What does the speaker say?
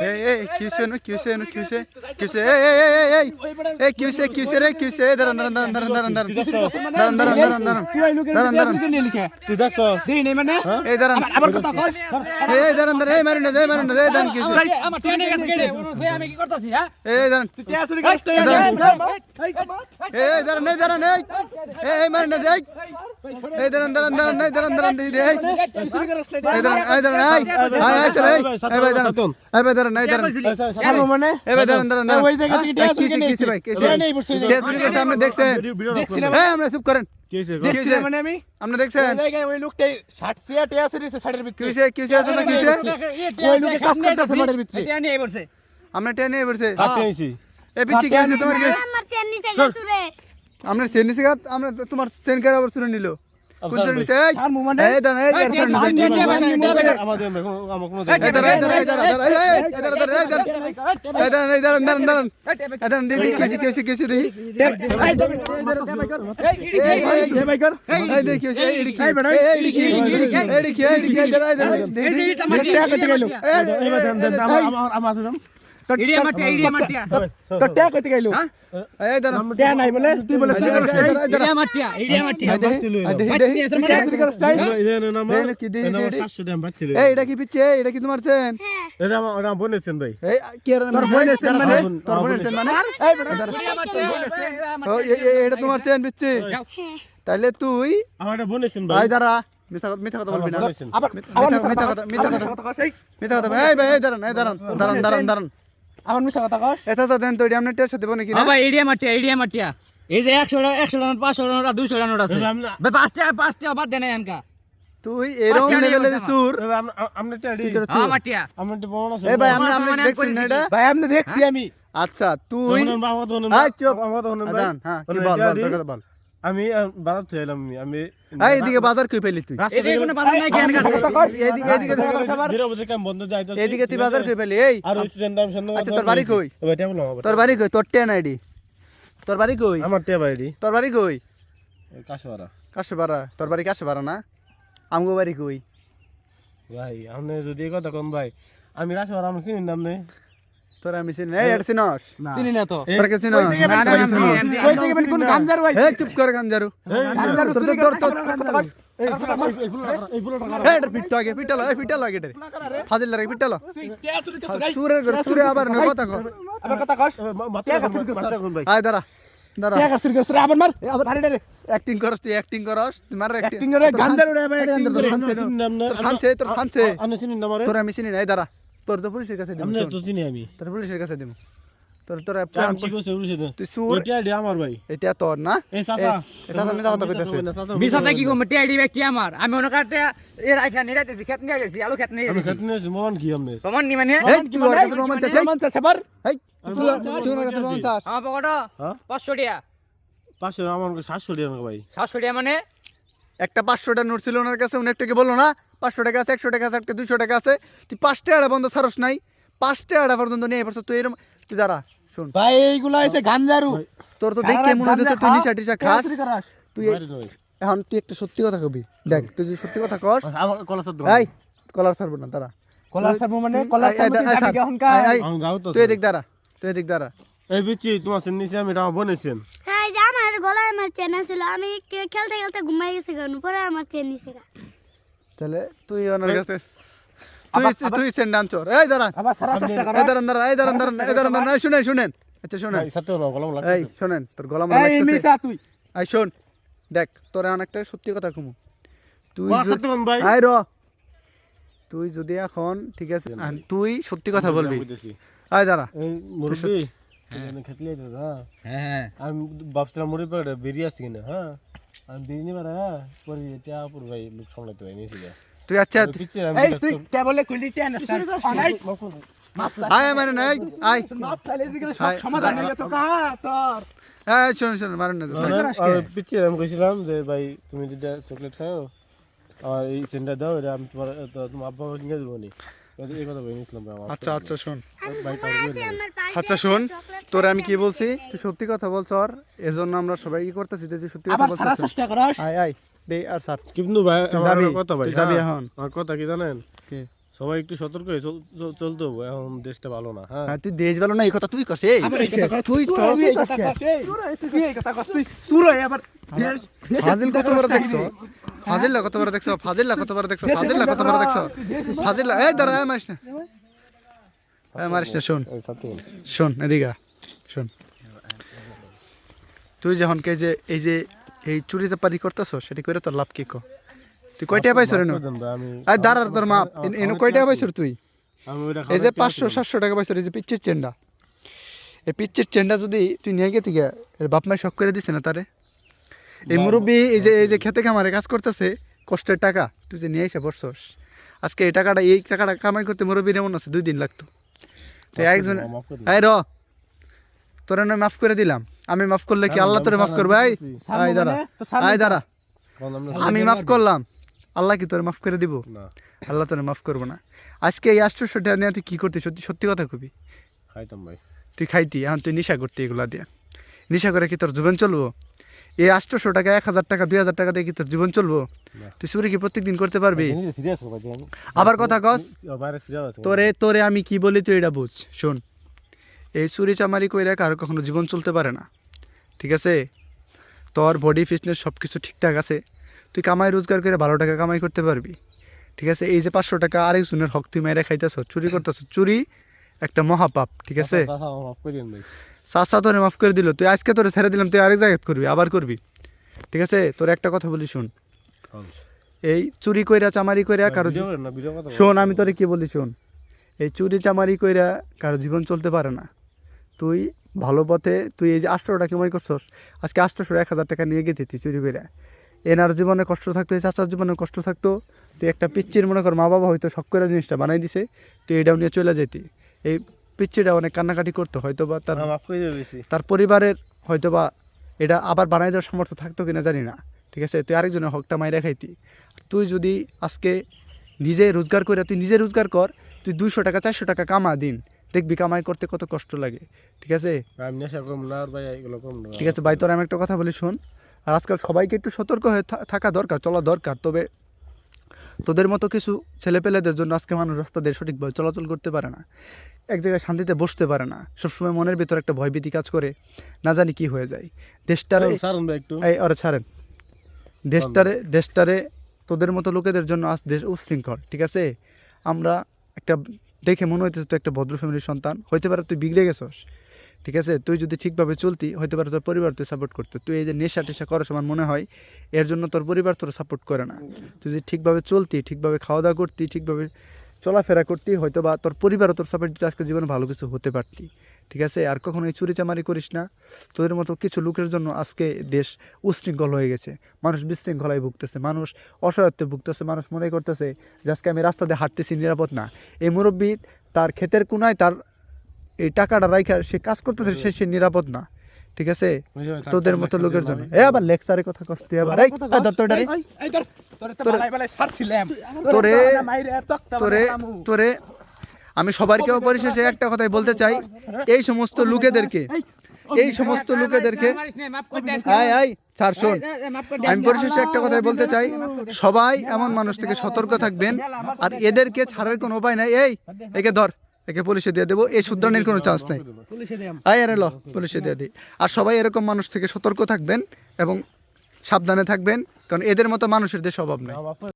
এই এই কিউসে no কিউসে no কিউসে কিউসে এই এই এই এই এই এই কিউসে কিউসে রে কিউসে দাঁড়ান দাঁড়ান দাঁড়ান দাঁড়ান দাঁড়ান দাঁড়ান দাঁড়ান দাঁড়ান দাঁড়ান দাঁড়ান দাঁড়ান তুই দেখছ দেই নেই মানে এই দাঁড়ান আবার কথা কস এই দাঁড়ান দাঁড়ান এই মারুন না এই মারুন না এই দাঁড়ান কিউসে আমার ট্রেনে গেছে কেড়ে আমি কি করতেছি হ্যাঁ এই দাঁড়ান এই দাঁড়ান এই দাঁড়ান এই এই এই মারুন না এই এই দাঁড়ান দাঁড়ান দাঁড়ান এই দাঁড়ান দাঁড়ান এই এই এই দাঁড়ান এই দাঁড়ান এই এই এই চলে এই এই ভাই দাঁড়ান এই ভাই দাঁড়ান এই দাঁড়ান মানে এই ভাই দাঁড়ান দাঁড়ান দাঁড়ান ওই জায়গা থেকে এই, টিয়া কিসে, কিসে ভাই, কিসে? নেই বসে কে চুরি করছে আপনি দেখছেন দেখছিলাম এই আমরা চুপ করেন কি হইছে দেখছিলাম মানে আমি আপনি দেখছেন ওই জায়গায় ওই লোকটাই শার্ট সিয়া টিয়া সিরিছে শার্টের ভিতরে কিসে কিসে আছে না কিসে ওই লোকে কাজ করতেছে মাঠের ভিতরে আমরা টেনে পড়ছে কাটতে আইছি এই পিচ্ছি কে আছে তোমার কে আমার চেন নিচে গেছে রে আমরা সেন নিছে গাত আমরা তো তোমার সেন করে আবার শুনে নিল আমার এটা কি এটা কি তোমার এটা তোমার তাহলে তুই ভাই মিথ্যা কথা বলবি না দাঁড়ান দাঁড়ান দাঁড়ান আমার মিশা কথা কস। এসা তো দেন তো এটা আমরা টেস্ট দেব নাকি না? ভাই এডিয়া মাটিয়া এডিয়া এই যে 100 টাকা 100 টাকা 500 টাকা 200 টাকা নোট আছে। ভাই 5 টাকা 5 টাকা বাদ দেন এনকা। তুই এরকম লেভেলের সুর আমরা। টেডি হ্যাঁ মাটিয়া আমরা তো বড় আছে। ভাই আমরা আমরা দেখছি না এটা ভাই আমরা দেখছি আমি। আচ্ছা তুই আচ্ছা চুপ। হ্যাঁ কি বল বল বল। আমি বারাত থেকে এলাম আমি এই এদিকে বাজার কই পেলিস তুই? এদিকে কোনো বাধা নাই কেন কাছে এদিকে এদিকে বিরবতে কাম বন্ধ যাই তো এদিকে তুই বাজার কই পেলি? এই। আর ওই সিজন দাম সন্ধ্যা আচ্ছা, তোর বাড়ি কই? আমার তোর বাড়ি কই? তোর টেন আইডি। তোর বাড়ি কই? আমার টে বাড়ি তোর বাড়ি কই? কাশওয়ারা কাশবাড়া তোর বাড়ি কাশবাড়া না? আমগো বাড়ি কই? ভাই আপনি যদি কথা কোন ভাই আমি কাশওয়ারা আমি চিনি নাম নেই। তোরা আমি এই এটা চিনস চিনি না তো তোরা কে চিনস কই থেকে মানে কোন গাঞ্জারু আইছে এই চুপ গাঞ্জারু গাঞ্জারু তোর নাই দাঁড়া তোর তো পুলিশের কাছে দিবি তো চিনি আমি। তোর পুলিশের কাছে দিবি তোর তোর প্ল্যান ঠিক আছে পুলিশের তুই সুর এটা ডি আমার ভাই। এটা তোর না? এ সাসা এ সাসা আমি যাওয়া তো কইতাছি। বিসাতে কি কম টিআইডি ব্যক্তি আমার। আমি ওনার কাছে এর আইখা নিয়ে খেত নিয়ে যাইছি আলো খেত নিয়ে যাইছি খেত নিয়ে মন কি আমনে মন নি মানে এই তুই ওর কাছে মন চাই মন চাই সবার এই তুই তুই ওর কাছে মন চাস। আমার পকেটে 500 টাকা 500 আমার 700 টাকা ভাই। 700 টাকা মানে? একটা পাঁচশোটা নোট ছিল ওনার কাছে উনি একটাকে বলল না পাঁচশো টাকা আছে একশো টাকা আছে একটা দুশো টাকা আছে। তুই পাঁচটা আড়া বন্ধ সারস নাই পাঁচটা আড়া পর্যন্ত নিয়ে পড়ছো তুই এরকম তুই দাঁড়া শোন। ভাই এইগুলা এসে গাঞ্জারু। তোর তো দেখে মনে হচ্ছে তুই নিশা টিশা খাস। তুই এখন তুই একটা সত্যি কথা কবি। দেখ তুই যদি সত্যি কথা কস এই কলার ছাড়বো না দাঁড়া। কলার সার্ব মানে তুই- কলার সার্ব তুই এদিক দাঁড়া তুই এদিক দাঁড়া। এই বিচি তোমার নিছে আমি আমার বনেছেন। হ্যাঁ আমার চেন ছিল। আমি খেলতে খেলতে ঘুমাই গেছি কেন পরে আমার চেন নিচে তাহলে তুই ওনার কাছে তুই তুই সেন ডান্সর এই দাঁড়া আবার সারা চেষ্টা কর। এই দাঁড়ান দাঁড়া এই দাঁড়ান দাঁড়ান এই দাঁড়ান দাঁড়ান। শুনেন শুনেন। আচ্ছা শুনেন। সত্য না কলম লাগে এই শুনেন তোর গলা মনে এই মিসা তুই। আই শোন। দেখ তোর অনেকটা সত্যি কথা কমু। তুই আই র। তুই যদি এখন ঠিক আছে তুই সত্যি কথা বলবি। আয় দাঁড়া। এই মুরব্বি। খেতলে তো হ্যাঁ হ্যাঁ। আমি ভাবছিলাম মুড়ি পাড়ে বেরিয়ে আসছি কিনা হ্যাঁ? আমি বেরিয়ে পারে হ্যাঁ? পরে এটা আপুর ভাই লোক নিয়েছি তুই আচ্ছা এই তুই কে বলে কইলি টিয়া না অনাই। আয় মানে নাই আয়। মাপ চাইলে জিগরে সব সমাধান হয়ে কা তোর? হ্যাঁ শোন শোন মারেন না আমি কইছিলাম যে ভাই তুমি যদি চকলেট খাও আর এই সেন্টার দাও এটা আমি তোমার তোমার আব্বা কিনে দেবো নি। এই কথা বলে নিয়েছিলাম ভাই আচ্ছা আচ্ছা শোন। ভাই আচ্ছা শোন তোর আমি কি বলছি? তুই সত্যি কথা বল স্যার এর জন্য আমরা সবাই কি করতেছি যে তুই সত্যি কথা আবার বলছিস সারা চেষ্টা করস। আয় আয় দে আর স্যার কিন্তু ভাই আমার কথা ভাই যাবি হ্যাঁ। এখন। আমার কথা কি জানেন? কি? সবাই একটু সতর্ক হয়ে চল- চল- চলতে হবে এখন দেশটা ভালো না হ্যাঁ। হ্যাঁ তুই দেশ ভালো না এই কথা তুই কস এই। তুই তো তুই এই কথা কস, এই, তুই এই কথা কস, তুই সুর আবার দেশ- ফাজিল কত বড় দেখছ? ফাজিল্লা কত বড় দেখছ? ফাজিল্লা কত বড় দেখছ? ফাজিল্লা কত বড় দেখছ? ফাজিল্লা এই দাঁড়া এই মারিস না। মারিস না শোন। শোন এদিকে শোন। তুই যখন কে যে এই যে এই চুরি যে পারি করতেছ সেটি করে তোর লাভ কি কো? তুই কয়টা পাইছ রে আই দাঁড়ার তোর মাপ। এনে কয়টা পাইছ তুই? এই যে পাঁচশো সাতশো টাকা পাইছ এই যে পিচ্ছির চেন্ডা এই পিচ্ছির চেন্ডা যদি তুই নিয়ে গেতি গা এর বাপ মাই শখ করে দিছে না তারে? এই মুরব্বী এই যে এই যে খেতে খামারে কাজ করতেছে কষ্টের টাকা তুই যে নিয়ে এসে বসছস। আজকে এই টাকাটা এই টাকাটা কামাই করতে মুরব্বীর এমন আছে দুই দিন লাগতো। তো একজন এই র তোরা মাফ করে দিলাম। আমি মাফ করলে কি আল্লাহ তোরে মাফ করবে? আই আই দাঁড়া আই দাঁড়া। আমি মাফ করলাম। আল্লাহ কি তোরে মাফ করে দিব? আল্লাহ তোরে মাফ করব না। আজকে এই আষ্টশো টাকা নিয়ে তুই কি করতি? সত্যি সত্যি কথা কবি? খাইতাম ভাই। তুই খাইতি এখন তুই নেশা করতি এগুলা দিয়ে। নেশা করে কি তোর জীবন চলবো? এই আষ্টশো টাকা এক হাজার টাকা দুই হাজার টাকা দিয়ে কি তোর জীবন চলবো? তুই চুরি কি প্রত্যেকদিন করতে পারবি? আবার কথা কস। তোরে তোরে আমি কি বলি তুই এটা বুঝ। শোন এই চুরি চামারি কইরা কারও কখনো জীবন চলতে পারে না। ঠিক আছে? তোর বডি ফিটনেস সব কিছু ঠিকঠাক আছে। তুই কামাই রোজগার করে ভালো টাকা কামাই করতে পারবি। ঠিক আছে? এই যে পাঁচশো টাকা আরেকজনের হক তুই মেরে খাইতেছ চুরি করতেছ। চুরি একটা মহাপাপ ঠিক আছে? চাচা, করে দিন তোরে মাফ করে দিল। তুই আজকে তোরে ছেড়ে দিলাম তুই আরেক জায়গায় করবি আবার করবি। ঠিক আছে? তোর একটা কথা বলি শুন। এই চুরি কইরা চামারি কইরা কারও ভিডিও কথা শোন আমি তোরে কি বলি শোন। এই চুরি চামারি কইরা কারও জীবন চলতে পারে না। তুই ভালো পথে তুই এই যে আটশো টাকা কামাই করছস আজকে আটশোশো এক হাজার টাকা নিয়ে গেছি তুই চুরি কইরা। এনার জীবনে কষ্ট থাকতো এই চাচার জীবনে কষ্ট থাকতো। তুই একটা পিচ্চির মনে কর মা বাবা হয়তো শখ করে জিনিসটা বানাই দিছে তুই এটাও নিয়ে চলে যেতি এই পিচ্চিটা অনেক কান্নাকাটি করতো হয়তো বা তার হ্যাঁ, তার পরিবারের হয়তো বা এটা আবার বানাই দেওয়ার সামর্থ্য থাকতো কিনা জানি না। ঠিক আছে? তুই আরেকজনের হকটা মাইরা খাইতি। তুই যদি আজকে নিজে রোজগার করে তুই নিজে রোজগার কর তুই দুইশো টাকা চারশো টাকা কামা দিন। দেখবি কামাই করতে কত কষ্ট লাগে। ঠিক আছে? ঠিক আছে ভাই তোর আমি একটা কথা বলি শোন। আর আজকাল সবাইকে একটু সতর্ক হয়ে থাকা দরকার চলা দরকার। তবে তোদের মতো কিছু ছেলেপেলেদের জন্য আজকে মানুষ রাস্তা দিয়ে সঠিকভাবে চলাচল করতে পারে না। এক জায়গায় শান্তিতে বসতে পারে না। সবসময় মনের ভিতর একটা ভয়ভীতি কাজ করে না জানি কি হয়ে যায়। দেশটার এই ছাড়েন। দেশটারে দেশটারে তোদের মতো লোকেদের জন্য আজ দেশ উশৃঙ্খল ঠিক আছে? আমরা একটা দেখে মনে হইতেছে তুই একটা ভদ্র ফ্যামিলির সন্তান। হইতে পারে তুই বিগড়ে গেছস। ঠিক আছে? তুই যদি ঠিকভাবে চলতি হয়তো পারে তোর পরিবার তুই সাপোর্ট করতো। তুই এই যে নেশা টেশা করস আমার মনে হয়, এর জন্য তোর পরিবার তোর সাপোর্ট করে না। তুই যদি ঠিকভাবে চলতি, ঠিকভাবে খাওয়া দাওয়া করতি, ঠিকভাবে চলাফেরা করতি হয়তো বা তোর পরিবারও তোর সাপোর্ট দিতে আজকে জীবনে ভালো কিছু হতে পারতি। ঠিক আছে? আর কখনো এই চুরি চামারি করিস না। তোদের মতো কিছু লোকের জন্য আজকে দেশ উশৃঙ্খল হয়ে গেছে। মানুষ বিশৃঙ্খলায় ভুগতেছে, মানুষ অসহায়ত্বে ভুগতেছে, মানুষ মনে করতেছে যে আজকে আমি রাস্তা দিয়ে হাঁটতেছি, নিরাপদ না। এই মুরব্বী তার ক্ষেতের কোনায় তার এই টাকাটা রাইখা সে কাজ করতেছে সে সে নিরাপদ না। ঠিক আছে? তোদের মতো লোকের জন্য। এ আবার লেকচারের কথা কষ্ট আবার। এই, এটারে। এই তোরে তো বালাই বালাই ছাড়ছিলাম। তোরে তোরে তোরে আমি সবারকে পরিশেষে একটা কথাই বলতে চাই। এই সমস্ত লোকেদেরকে এই সমস্ত লোকেদেরকে আয় আয় ছাড় শোন। আমি পরিশেষে একটা কথাই বলতে চাই। সবাই এমন মানুষ থেকে সতর্ক থাকবেন। আর এদেরকে ছাড়ার কোনো উপায় নাই। এই একে ধর। একে পুলিশে দিয়ে দেবো। এই শুধরানির কোনো চান্স নেই। আয় আর ল পুলিশে দিয়ে দিই। আর সবাই এরকম মানুষ থেকে সতর্ক থাকবেন এবং সাবধানে থাকবেন কারণ এদের মতো মানুষের দেশ অভাব নেই।